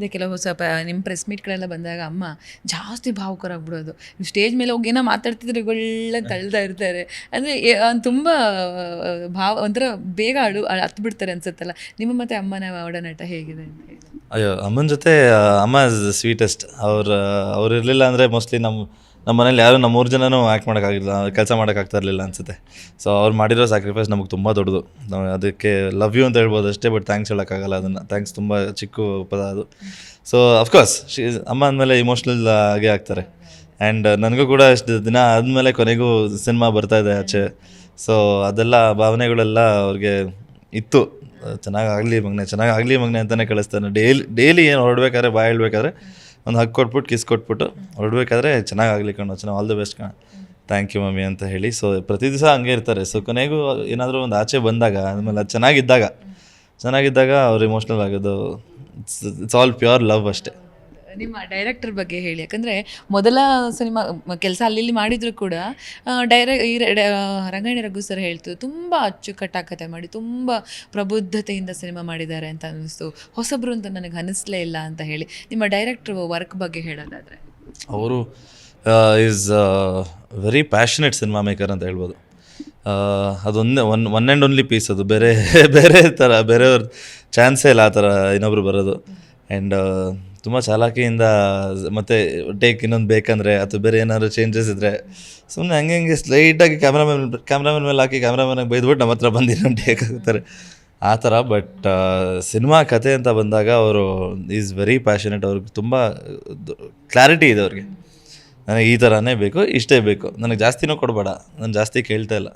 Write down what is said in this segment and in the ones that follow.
ಅದೇ ಕೆಲವು ಸ್ವಲ್ಪ ನಿಮ್ಮ ಪ್ರೆಸ್ ಮೀಟ್ಗಳೆಲ್ಲ ಬಂದಾಗ ಅಮ್ಮ ಜಾಸ್ತಿ ಭಾವುಕರಾಗ್ಬಿಡೋದು. ಸ್ಟೇಜ್ ಮೇಲೆ ಹೋಗಿ ಏನೋ ಮಾತಾಡ್ತಿದ್ರೆ ಒಳ್ಳೆ ತಳ್ತಾ ಇರ್ತಾರೆ. ಅಂದರೆ ತುಂಬ ಭಾವ, ಒಂಥರ ಬೇಗ ಅಳು ಹತ್ತು ಬಿಡ್ತಾರೆ ಅನ್ಸುತ್ತಲ್ಲ. ನಿಮ್ಮ ಮತ್ತೆ ಅಮ್ಮನ ಒಡನಾಟ ಹೇಗಿದೆ ಅಂತ ಅಯ್ಯೋ, ಅಮ್ಮನ ಜೊತೆ ಅಮ್ಮ ಸ್ವೀಟೆಸ್ಟ್ ಅವ್ರು ಅವ್ರು ಇರಲಿಲ್ಲ ಅಂದರೆ ಮೋಸ್ಟ್ಲಿ ನಮ್ಮ ನಮ್ಮ ಮನೇಲಿ ಯಾರು ನಮ್ಮ ಮೂರು ಜನನೂ ಆ್ಯಕ್ಟ್ ಮಾಡೋಕ್ಕಾಗಿಲ್ಲ, ಕೆಲಸ ಮಾಡೋಕ್ಕಾಗ್ತಾ ಇರಲಿಲ್ಲ ಅನಿಸುತ್ತೆ. ಸೊ ಅವ್ರು ಮಾಡಿರೋ ಸ್ಯಾಕ್ರಿಫೈಸ್ ನಮಗೆ ತುಂಬ ದೊಡ್ಡದು. ನಾವು ಅದಕ್ಕೆ ಲವ್ ಯು ಅಂತ ಹೇಳ್ಬೋದು ಅಷ್ಟೇ ಬಟ್ ಥ್ಯಾಂಕ್ಸ್ ಹೇಳೋಕ್ಕಾಗಲ್ಲ ಅದನ್ನು. ಥ್ಯಾಂಕ್ಸ್ ತುಂಬ ಚಿಕ್ಕ ಪದ ಅದು. ಸೊ ಅಫ್ಕೋರ್ಸ್ ಶಿ ಅಮ್ಮ ಅಂದಮೇಲೆ ಇಮೋಷ್ನಲ್ ಆಗೇ ಆಗ್ತಾರೆ. ಆ್ಯಂಡ್ ನನಗೂ ಕೂಡ ಇಷ್ಟು ದಿನ ಆದಮೇಲೆ ಕೊನೆಗೂ ಸಿನಿಮಾ ಇದೆ ಆಚೆ. ಸೊ ಅದೆಲ್ಲ ಭಾವನೆಗಳೆಲ್ಲ ಅವ್ರಿಗೆ ಇತ್ತು. ಚೆನ್ನಾಗಾಗಲಿ ಮಗನೆ, ಚೆನ್ನಾಗಿ ಆಗಲಿ ಮಗನೆ ಅಂತಲೇ ಕಳಿಸ್ತಾನೆ. ಡೈಲಿ ಡೈಲಿ ಏನು ಹೊರಡ್ಬೇಕಾದ್ರೆ, ಬಾಯ್ ಹೇಳ್ಬೇಕಾದ್ರೆ ಒಂದು ಹಗ್ ಕೊಟ್ಬಿಟ್ಟು, ಕಿಸ್ ಕೊಟ್ಬಿಟ್ಟು ಹೊರಡ್ಬೇಕಾದ್ರೆ ಚೆನ್ನಾಗಿ ಆಗಲಿ ಕಣೋ, ಚೆನ್ನಾಗಿ ಆಲ್ ದ ಬೆಸ್ಟ್ ಕಣ. ಥ್ಯಾಂಕ್ ಯು ಮಮ್ಮಿ ಅಂತ ಹೇಳಿ. ಸೊ ಪ್ರತಿ ದಿವಸ ಹಂಗೆ ಇರ್ತಾರೆ. ಸೊ ಕೊನೆಗೂ ಏನಾದರೂ ಒಂದು ಆಚೆ ಬಂದಾಗ, ಆಮೇಲೆ ಅದು ಚೆನ್ನಾಗಿದ್ದಾಗ ಚೆನ್ನಾಗಿದ್ದಾಗ ಅವ್ರು ಇಮೋಷ್ನಲ್ ಆಗೋದು it's it's all pure love ಅಷ್ಟೇ. ನಿಮ್ಮ ಡೈರೆಕ್ಟರ್ ಬಗ್ಗೆ ಹೇಳಿ. ಯಾಕಂದರೆ ಮೊದಲ ಸಿನಿಮಾ, ಕೆಲಸ ಅಲ್ಲಿ ಮಾಡಿದರೂ ಕೂಡ ಡೈರೆ ಈ ರಂಗಾಯಣ ರಘು ಸರ್ ಹೇಳ್ತು, ತುಂಬ ಅಚ್ಚುಕಟ್ಟಾಗಿ ಕತೆ ಮಾಡಿ, ತುಂಬ ಪ್ರಬುದ್ಧತೆಯಿಂದ ಸಿನಿಮಾ ಮಾಡಿದ್ದಾರೆ ಅಂತ ಅನ್ನಿಸ್ತು. ಹೊಸಬ್ರು ಅಂತ ನನಗೆ ಅನ್ನಿಸ್ಲೇ ಇಲ್ಲ ಅಂತ ಹೇಳಿ. ನಿಮ್ಮ ಡೈರೆಕ್ಟರ್ ವರ್ಕ್ ಬಗ್ಗೆ ಹೇಳೋದಾದರೆ. ಅವರು is very passionate cinema maker ಅಂತ ಹೇಳ್ಬೋದು. ಅದೊಂದೇ, one one and only piece ಅದು. ಬೇರೆ ಬೇರೆ ಥರ ಬೇರೆಯವ್ರ ಚಾನ್ಸೇ ಇಲ್ಲ ಆ ಥರ ಇನ್ನೊಬ್ರು ಬರೋದು. ಆ್ಯಂಡ್ ತುಂಬ ಚಾಲಾಕಿಯಿಂದ ಮತ್ತು ಟೇಕ್ ಇನ್ನೊಂದು ಬೇಕಂದರೆ ಅಥವಾ ಬೇರೆ ಏನಾದರೂ ಚೇಂಜಸ್ ಇದ್ದರೆ ಸುಮ್ಮನೆ ಹಂಗೆ ಹಂಗೆ ಸ್ಲೈಟಾಗಿ ಕ್ಯಾಮ್ರಾಮನ್ ಕ್ಯಾಮ್ರಾಮನ್ ಮೇಲೆ ಹಾಕಿ ಕ್ಯಾಮ್ರಾಮನ್ಗೆ ಬೈದ್ಬಿಟ್ಟು ನಮ್ಮ ಹತ್ರ ಬಂದು ಟೇಕ್ ಹಾಕ್ತಾರೆ. ಆ ಥರ ಬಟ್ ಸಿನಿಮಾ ಕತೆ ಅಂತ ಬಂದಾಗ ಅವರು ಈಸ್ ವೆರಿ ಪ್ಯಾಷನೆಟ್ ಅವ್ರಿಗೆ ತುಂಬ ಕ್ಲಾರಿಟಿ ಇದೆ ಅವ್ರಿಗೆ. ನನಗೆ ಈ ಥರನೇ ಬೇಕು, ಇಷ್ಟೇ ಬೇಕು. ನನಗೆ ಜಾಸ್ತಿನೂ ಕೊಡಬೇಡ. ನಾನು ಜಾಸ್ತಿ ಕೇಳ್ತಾ ಇಲ್ಲ.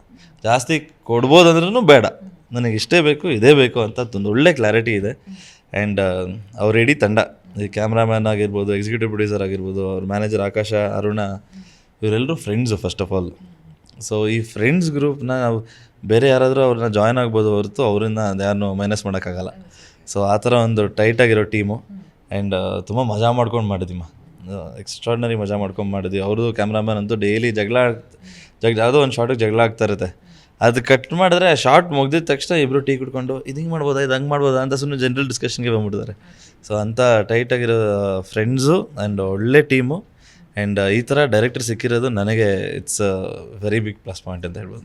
ಜಾಸ್ತಿ ಕೊಡ್ಬೋದಂದ್ರೂ ಬೇಡ. ನನಗೆ ಇಷ್ಟೇ ಬೇಕು, ಇದೇ ಬೇಕು ಅಂತ ಒಂದು ಒಳ್ಳೆ ಕ್ಲಾರಿಟಿ ಇದೆ. ಆ್ಯಂಡ್ ಅವ್ರ ಇಡೀ ತಂಡ. ಈ ಕ್ಯಾಮ್ರಾಮ್ಯಾನ್ ಆಗಿರ್ಬೋದು ಎಕ್ಸಿಕ್ಯೂಟಿವ್ ಪ್ರೊಡ್ಯೂಸರ್ ಆಗಿರ್ಬೋದು, ಅವ್ರ ಮ್ಯಾನೇಜರ್ ಆಕಾಶ, ಅರುಣ ಇವರೆಲ್ಲರೂ friends first of all so ಈ ಫ್ರೆಂಡ್ಸ್ ಗ್ರೂಪ್ನ ನಾವು ಬೇರೆ ಯಾರಾದರೂ ಅವ್ರನ್ನ ಜಾಯ್ನ್ ಆಗ್ಬೋದು ಹೊರತು ಅವರಿಂದ ಯಾರನ್ನೂ ಮೈನಸ್ ಮಾಡೋಕ್ಕಾಗಲ್ಲ. ಸೊ ಆ ಥರ ಒಂದು ಟೈಟಾಗಿರೋ ಟೀಮು ಆ್ಯಂಡ್ ತುಂಬ ಮಜಾ ಮಾಡ್ಕೊಂಡು ಮಾಡಿದ್ದೀಮ ಎಕ್ಸ್ಟ್ರಾಡ್ನರಿ ಮಜಾ ಮಾಡ್ಕೊಂಡು ಮಾಡಿದ್ವಿ. ಅವ್ರದ್ದು ಕ್ಯಾಮ್ರಾಮ್ಯಾನ್ ಅಂತೂ ಡೈಲಿ ಜಗಳ, ಜಗ್ ಯಾವುದೋ ಒಂದು ಶಾರ್ಟಿಗೆ ಜಗಳ ಆಗ್ತಾ ಇರುತ್ತೆ. ಅದು ಕಟ್ ಮಾಡಿದ್ರೆ ಶಾರ್ಟ್ ಮುಗ್ದಿದ ತಕ್ಷಣ ಇಬ್ರು ಟೀ ಕುಡ್ಕೊಂಡು, ಇದು ಹಿಂಗೆ ಮಾಡ್ಬೋದಾ? ಇದು ಹಂಗೆ ಮಾಡ್ಬೋದಾ? ಅಂತ ಸುಮ್ಮನೆ ಜನರಲ್ ಡಿಸ್ಕಷನ್ಗೆ ಬಂದ್ಬಿಟ್ಟಿದ್ದಾರೆ ಸೊ ಅಂಥ ಟೈಟಾಗಿರೋ ಫ್ರೆಂಡ್ಸು ಆ್ಯಂಡ್ ಒಳ್ಳೆ ಟೀಮು ಆ್ಯಂಡ್ ಈ ಥರ ಡೈರೆಕ್ಟರ್ ಸಿಕ್ಕಿರೋದು ನನಗೆ it's very big plus point ಅಂತ ಹೇಳ್ಬೋದು.